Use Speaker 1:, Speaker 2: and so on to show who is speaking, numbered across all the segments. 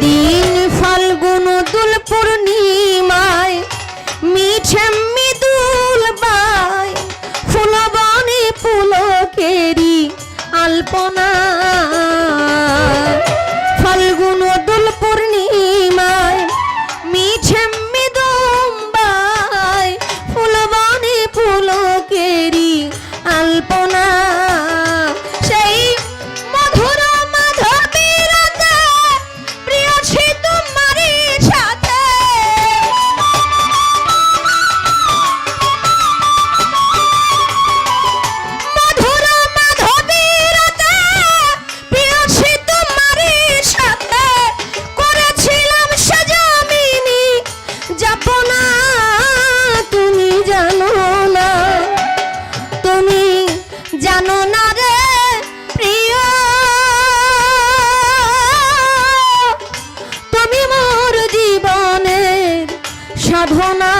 Speaker 1: দিন সাধনা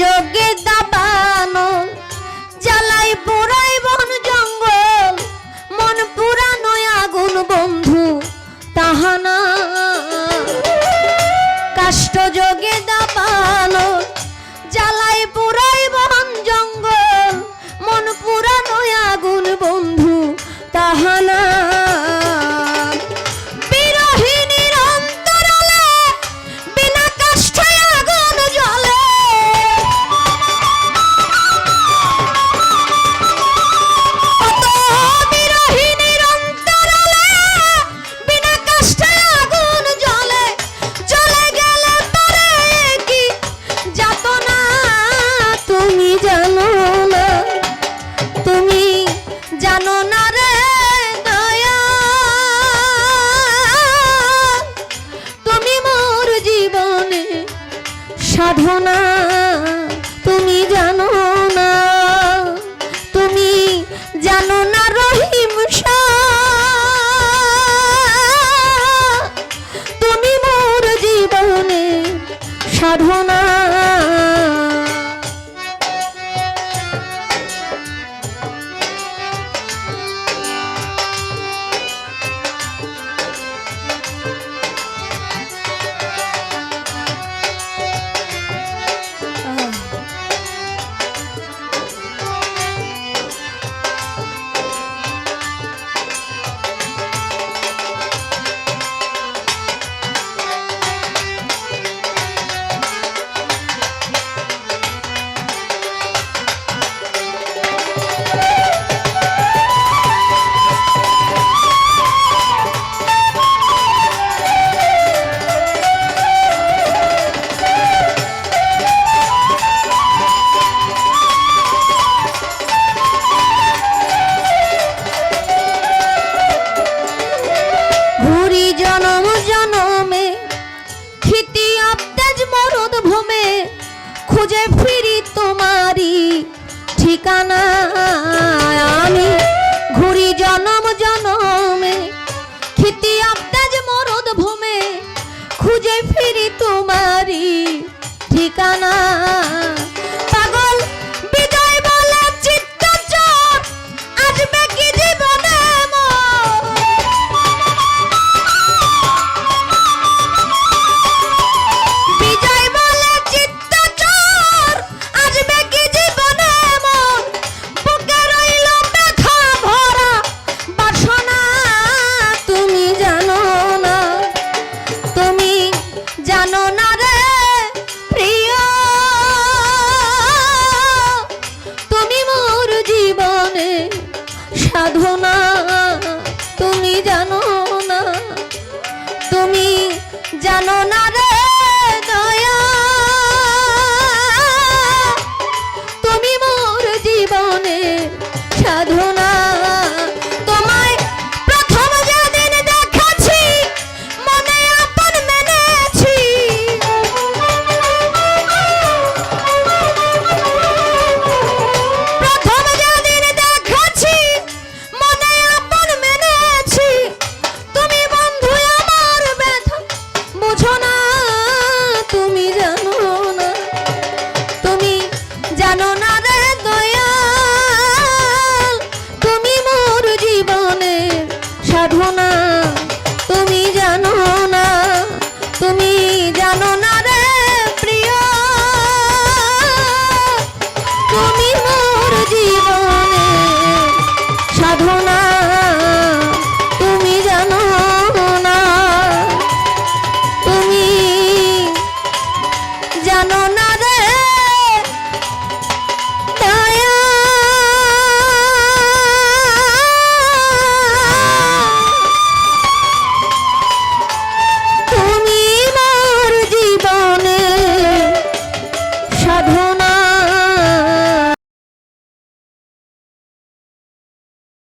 Speaker 1: যোগে দাবানো জ্বালাই পুরাই বন জঙ্গল, মন পুরানো আগুন বন্ধু তাহানা কাষ্ট যোগে দাবানো জ্বালাই পুরাই বন জঙ্গল, মন পুরানো আগুন বন্ধু তাহানা ঘুরি জনম জনমে ক্ষিতি আবদাজ মরদ ভূমে খুঁজে ফিরি তোমারি ঠিকানা। জানো না?